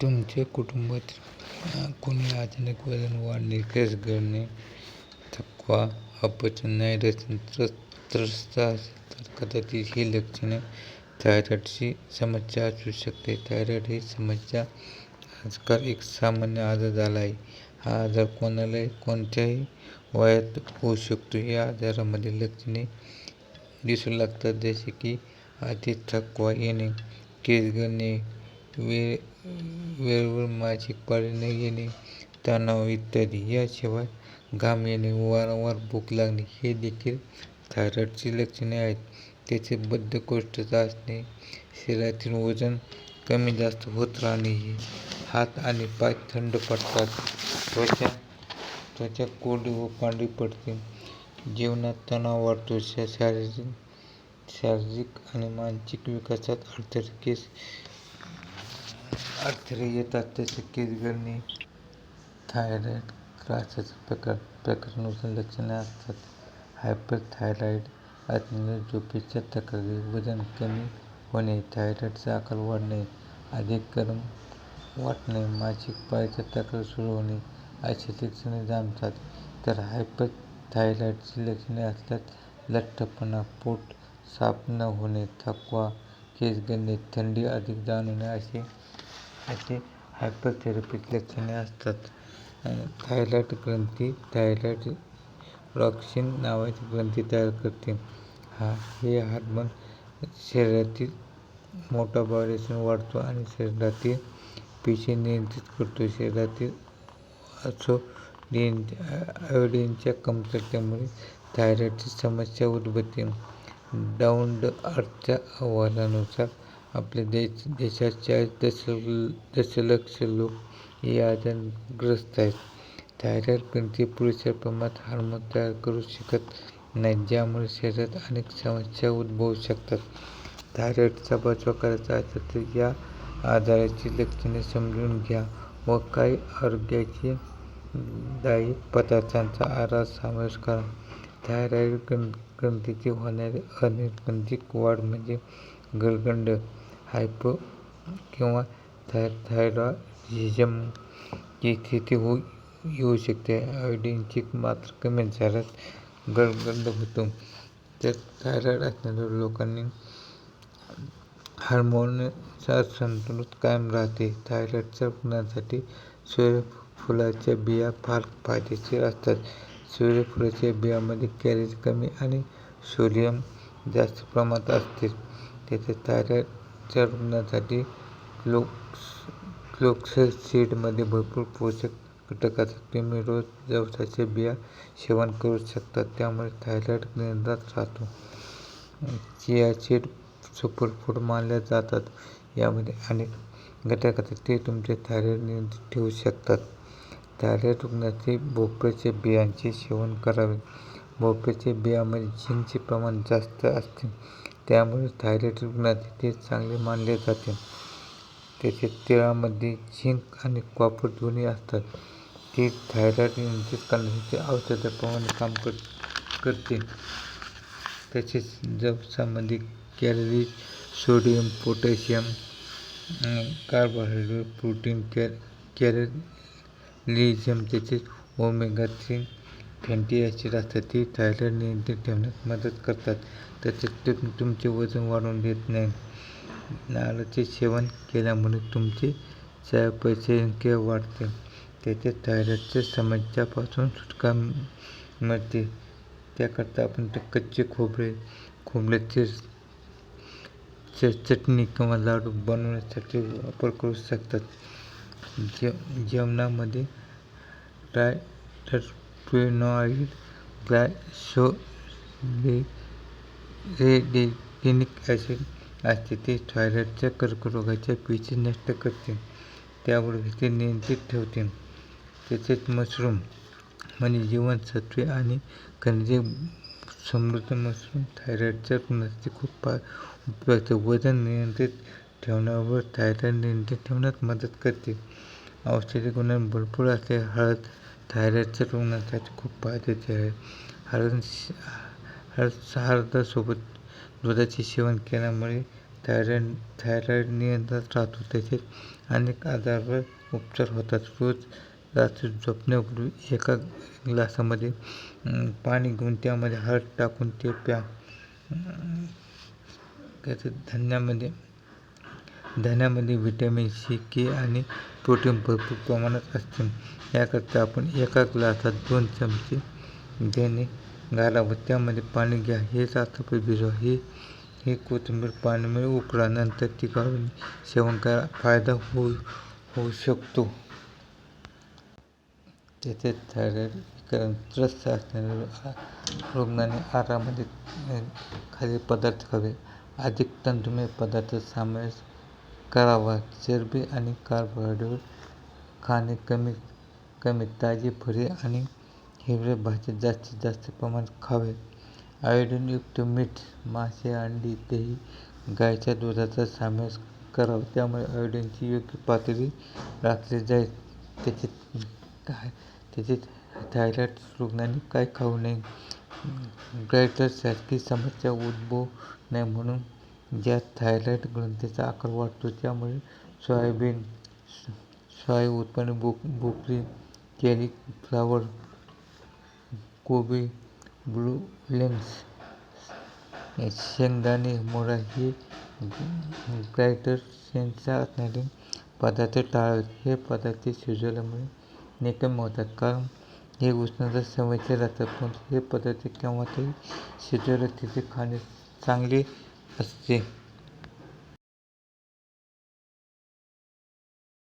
तुमच्या कुटुंबात कोणी अचानक वजन वाढणे, केस गळणे, थकवा, अपचन, नायरियाने त्रस्त असेल तर कदाचित ही लक्षणे थायरॉईडची समस्या असू शकते. थायरॉईड ही समस्या आजकाल एक सामान्य आजार झाला आहे. हा आजार कोणालाही कोणत्याही वयात होऊ शकतो. या आजारामध्ये लक्षणे दिसू लागतात जसे की अति थकवा येणे, केस गळणे, वेळेवर मासिक पाळी न येणे, तणाव इत्यादी. याशिवाय घाम येणे, वारंवार भूक लागणे हे देखील थायरॉईडची लक्षणे आहेत. त्याचे बद्धकोष्ठता असणे, शरीरातील वजन कमी जास्त होत राहणे, हात आणि पाय थंड पडतात, त्वचा त्वचा कोरडी व पांढरी पडते, जीवनात तणाव वाढतो, शारीरिक शारीरिक आणि मानसिक विकासात अडथळे येतात तसे केस गळणे. थायरॉईड प्रकार प्रकारानुसार लक्षणे असतात. हायपरथायरॉईड असण्याची झोपेच्या तक्रारी, वजन कमी होणे, थायरॉईडचा आकार वाढणे, अधिक गरम वाटणे, मासिक पाळीच्या तक्रार सुरू होणे अशी लक्षणे जाणतात तर हायपरथायरॉईडची लक्षणे असतात लठ्ठपणा, पोट साफ न होणे, थकवा, केस थंडी अधिक जाणवणे असे अशी हायपरथायरॉईडची लक्षणे असतात. थायरॉईड ग्रंथी थायरॉक्सिन नावाची ग्रंथी तयार करते. हा हे हार्मोन शरीरातील मोठा बॉडीसून वाढतो आणि शरीरातील पेशी नियंत्रित करतो. शरीरातील असो आयोडीनच्या कमतरतेमुळे थायरॉईडची समस्या उद्भवते. डाऊन द अर्थच्या अहवालानुसार आपल्या देश देशात दशल दशलक्ष लोक या आजारग्रस्त आहेत. थायरॉईड ग्रंथी पुरेशा प्रमाणात हार्मोन तयार करू शकत नाही ज्यामुळे शरीरात अनेक समस्या उद्भवू शकतात. थायरॉईडचा बचाव करायचा असेल तर या आजाराची लक्षणे समजून घ्या व काही आरोग्यदायी पदार्थांचा आहारात समावेश करा. थायरॉईड ग्रंथीची होणारी अनियंत्रित वाढ म्हणजे गलगंड, हायपो किंवा थायरॉईडिझम ची स्थिती येऊ शकते. आयोडीनची मात्र कमी झाल्यास गलगंड होतो. तर थायरॉईड असणाऱ्या लोकांनी हार्मोनचा संतुलन कायम राहते. थायरॉईडच्या रुग्णांसाठी सूर्यफुलाच्या बिया फार फायदेशीर असतात. सूर्यफुलाच्या बियामध्ये कॅलरी कमी आणि सोडियम जास्त प्रमाणात असते. तेथे ताऱ्याच्या रुग्णासाठी फ्लोक्स फ्लोक्ससीडमध्ये भरपूर पोषक घटक असतात. तुम्ही रोज जवसाच्या बिया सेवन करू शकता त्यामुळे थायरॉईड नियंत्रणात राहतो. चिया सीड सुपरफूड मानल्या जातात. यामध्ये अनेक घटक असतात ते तुमचे थायरॉईड नियंत्रित ठेवू शकतात. थायरॉईड रुग्णांनी भोपळ्याच्या बियांचे सेवन करावे. भोपळ्याच्या बियामध्ये झिंकचे प्रमाण जास्त असते त्यामुळे थायरॉईड रुग्णात ते चांगले मानले जाते. तसेच तिळामध्ये झिंक आणि कॉपर दोन्ही असतात. ते थायरॉईड नियंत्रित करण्यासाठी औषधाप्रमाणे काम करते. तसेच जवसामध्ये calories, sodium, potassium, carbohydrate, protein, calcium तसेच ओमेगा-थ्री फॅटी ॲसिड असतात. ते थायरॉइड नियंत्रित ठेवण्यास मदत करतात. तसेच ते तुमचे वजन वाढून देत नाही नारळाचे सेवन केल्यामुळे तुमची संख्या वाढते. त्याचे थायरॉइडच्या समस्यापासून सुटका मिळते त्याकरता आपण ते कच्चे खोबरे, खोबऱ्याचे चटणी किंवा लाडू बनवण्यासाठी वापर करू शकतात जे जेवणामध्ये ट्रायटरपेनॉइड ग्लायकोलिसिडिक ॲसिड असते. ते थायरॉईडच्या कर्करोगाच्या पेशी नष्ट करते त्याबरोबरच ते नियंत्रित ठेवते. तसेच मशरूममध्ये म्हणजे जीवनसत्त्वे आणि खनिजे समृद्ध मशरूम थायरॉईडच्या रुग्णांसाठी खूप उपयुक्त वजन नियंत्रित ठेवण्याबरोबरच थायरॉईड नियंत्रित ठेवण्यात मदत करते. औषधी गुणधर्म भरपूर असलेली हळद थायरॉईडच्या रुग्णांसाठी खूप फायद्याचे आहे. हळद सारदासोबत दुधाचे सेवन केल्यामुळे थायरॉईड थायरॉईड नियंत्रणात राहतो तसेच अनेक आजारावर उपचार होतात रोज रात्री झोपण्यापूर्वी एका ग्लासामध्ये पाणी घेऊन त्यामध्ये हळद टाकून ते प्या त्याचं धान्यामध्ये धान्यामध्ये व्हिटॅमिन सी के आणि प्रोटीन भरपूर प्रमाणात असते. याकरता आपण एका ग्लासात दोन चमचे देणे घालावं. त्यामध्ये पाणी घ्या. हे रात्रभर भिजवा. हे हे कोथिंबीर पाण्यामुळे उकळा नंतर ती काढून सेवन करा. फायदा होऊ होऊ शकतो. तसेच थायरॉईड त्रस्त असणाऱ्या रुग्णाने आहारामध्ये खालील पदार्थ खावे. अधिक तंतुमय पदार्थ समावेश करावा चरबी आणि कार्बोहायड्रेट खाणे कमी कमी ताजी फळे आणि हिरव्या भाज्या जास्तीत जास्त प्रमाणात खावे. आयोडीनयुक्त मीठ मासे अंडी दही गाईच्या दुधाचा समावेश करावा. त्यामुळे आयोडीनची योग्य पातळी राखली जाईल. त्याचे काय त्याचे थायरॉईड रुग्णांनी काय खाऊ नये? गायटरसारखी समस्या उद्भवू नये म्हणून ज्यात थायरॉईड ग्रंथीचा आकार वाढतो त्यामुळे सोयाबीन सोया उत्पन्न बोक बोकरी कॅलीफ्लॉवर कोबी ब्लू लेन्स शेंगदाणे मुळा हे ग्लायटरसेन्सचा असणारे पदार्थ टाळावेत हे पदार्थ शिजवल्यामुळे निकमी होतात. कारण हे उष्णता सवयचे राहतात पण हे पदार्थ केव्हा तरी शिजवले तिथे खाणे चांगले असते